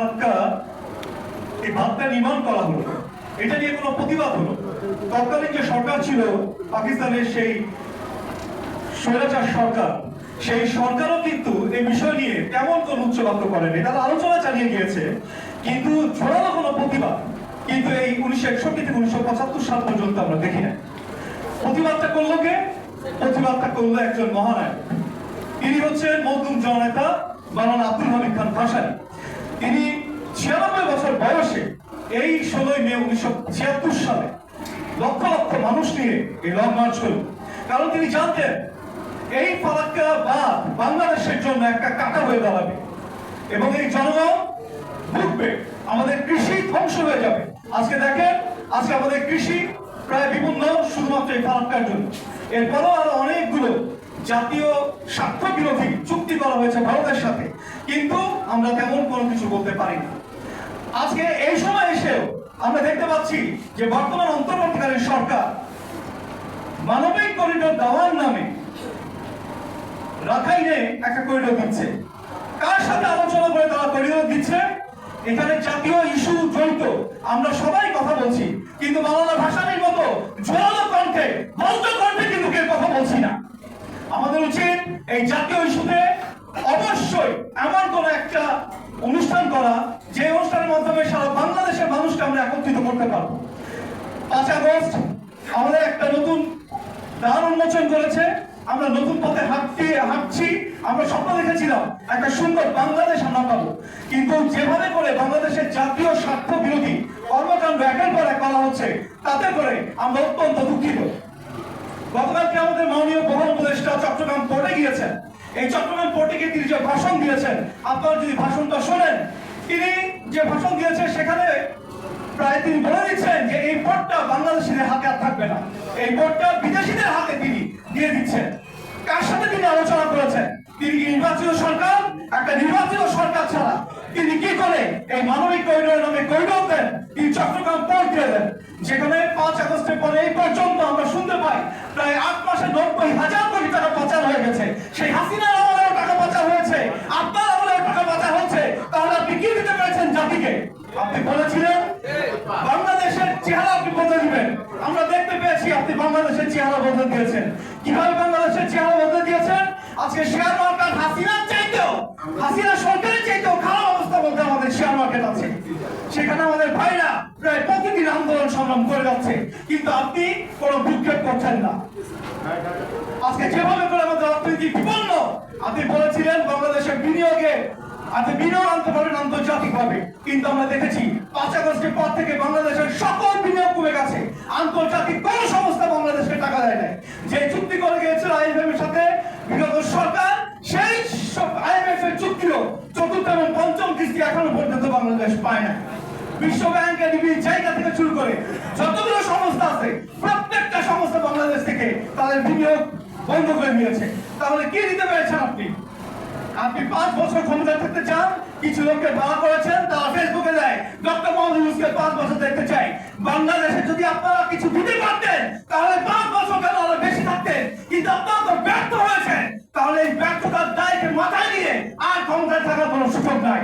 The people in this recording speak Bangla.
ফারাক্কা এই কিন্তু কোনো প্রতিবাদ। কিন্তু এই উনিশশো একষট্টি থেকে উনিশশো পঁচাত্তর সাল পর্যন্ত আমরা দেখি না প্রতিবাদটা করল কে? প্রতিবাদটা করল একজন মহানায়ক। তিনি হচ্ছেন মজলুম জননেতা মাওলানা আব্দুল হামিদ খান তিনি ছিয়ানব্বই বছর বয়সে এই ষোলোই মে উনিশশো ছিয়াত্তর সালে লক্ষ লক্ষ মানুষ নিয়ে এই লং মার্চ হল। কারণ তিনি জানতেন, এই ফারাক্কা বাদ বাংলাদেশের জন্য একটা কাটা হয়ে দাঁড়াবে এবং এই জনগণ ভুগবে। আমাদের কৃষি ধ্বংস হয়ে যাবে। আজকে দেখেন, আজকে আমাদের কৃষি প্রায় বিপন্ন শুধুমাত্র এই ফারাক্কার জন্য। এরপরও আরও অনেকগুলো জাতীয় স্বার্থ বিরোধী চুক্তি করা হয়েছে ভারতের সাথে। কিন্তু আমরা তেমন কোনো কিছু বলতে পারি না আজকে এই সময় এসেও আমরা দেখতে পাচ্ছি যে বর্তমান অন্তর্বর্তীকালীন সরকার মানবিক করিডোর দেওয়ার নামে রাখাইনে একটা করিডোর দিচ্ছে কার সাথে আলোচনা করে তারা করিডোর দিচ্ছে? এখানে জাতীয় ইস্যু জড়িত, আমরা সবাই কথা বলছি, কিন্তু বাংলা ভাষাটির মতো জোরালো কণ্ঠে বন্ধ কণ্ঠে কিন্তু কেউ কথা বলছি না। আমাদের উচিত এই জাতীয় ইস্যুতে অবশ্যই এমন কোন একটা অনুষ্ঠান করা, যে অনুষ্ঠানের মাধ্যমে সারা বাংলাদেশের মানুষকে আমরা একত্রিত করতে পারব। পাঁচ আগস্ট আমাদের একটা নতুন দ্বার উন্মোচন করেছে। আমরা নতুন পথে হাঁটতে, হাঁটছি। আমরা স্বপ্ন দেখেছিলাম, একটা সুন্দর বাংলাদেশ আমরা পাবো। কিন্তু যেভাবে করে বাংলাদেশের জাতীয় স্বার্থ বিরোধী কর্মকাণ্ড একের পর এক করা হচ্ছে, তাতে করে আমরা অত্যন্ত দুঃখিত। গতকালকে আমাদের মাননীয় গিয়েছেন এই চট্টগ্রাম পোর্টে গিয়ে তিনি যে ভাষণ দিয়েছেন, আপনারা যদি ভাষণটা শোনেন, তিনি যে ভাষণ দিয়েছেন সেখানে প্রায় তিনি বলে দিচ্ছেন যে এই পোর্টটা বাংলাদেশিদের হাতে আর থাকবে না। এই পোর্টটা বিদেশিদের হাতে তিনি দিয়ে দিচ্ছেন। কার সাথে তিনি আলোচনা করেছেন? তিনি নির্বাচিত সরকার? একটা নির্বাচিত সরকার ছাড়া তিনি কি করে এই মানবিক করিডোর নামে করিডোর দেন? তিনি চট্টগ্রাম পোর্ট দিয়ে দেন। যেখানে পাঁচ আগস্টের পরে এই পর্যন্ত আমরা শুনতে পাই, প্রায় আট মাসে নব্বই হাজার কোটি টাকা পাচার হয়ে গেছে সেই হাসিনার আমলেও টাকা পাচার হয়েছে আপনার আমলেও টাকা পাচার হচ্ছে তাহলে আপনি কি দিতে পেরেছেন জাতিকে? আপনি বলেছিলেন, বাংলাদেশের চেহারা আপনি বদলে দিবেন। আমরা দেখতে পেয়েছি আপনি বাংলাদেশের চেহারা বদলে দিয়েছেন। কীভাবে বাংলাদেশের চেহারা বদলে দিয়েছেন? আজকে শেয়ার মার্কেট হাসিনার চাইতেও, হাসিনা সরকারের চাইতেও খারাপ অবস্থা বলতে আমাদের শেয়ার মার্কেট আছে। সেখানে আমাদের ভাইরা প্রায় প্রতিদিন আন্দোলন সংগ্রাম করে যাচ্ছে। কিন্তু আপনি কোনো বিক্ষেপ করছেন না। আজকে যেভাবে করে আমাদের অর্থনীতি বিপন্ন, আপনি বলেছিলেন বাংলাদেশের বিনিয়োগে, আপনি বিনিয়োগ আনতে পারেন আন্তর্জাতিক ভাবে কিন্তু আমরা দেখেছি, পাঁচ আগস্টের পর থেকে বাংলাদেশের সকল বিনিয়োগ কমে গেছে। আন্তর্জাতিক কোন সংস্থা বাংলাদেশকে টাকা দেয় নাই। যে চুক্তি করে গিয়েছিল আইএমএফ এর সাথে, বিগত সরকার, সেই আইএমএফ এর চুক্তিও চতুর্থ এবং পঞ্চম কিস্তি এখনও পর্যন্ত বাংলাদেশ পায় না বিশ্ব ব্যাংক এডিবি জায়গা থেকে শুরু করে যতগুলো সংস্থা আছে, প্রত্যেকটা সংস্থা বাংলাদেশ থেকে তাদের বিনিয়োগ বন্ধ করে দিয়েছে তাহলে কি দিতে পেরেছেন আপনি? আপনি পাঁচ বছর ক্ষমতা থাকতে চান, কিছু লোককে ভাড়া করেছেন, তারা ফেসবুকে দেয়, ডক্টর মোহাম্মদ ইউনুসকে পাঁচ বছর দেখতে চাই। বাংলাদেশে যদি আপনারা কিছু দিতে পারতেন, তাহলে পাঁচ বছর কেন আরও বেশি থাকতেন? কিন্তু আপনারা তো ব্যর্থ হয়েছেন। তাহলে এই ব্যর্থতার দায়কে মাথায় নিয়ে আর ক্ষমতায় থাকার কোনো সুযোগ নাই।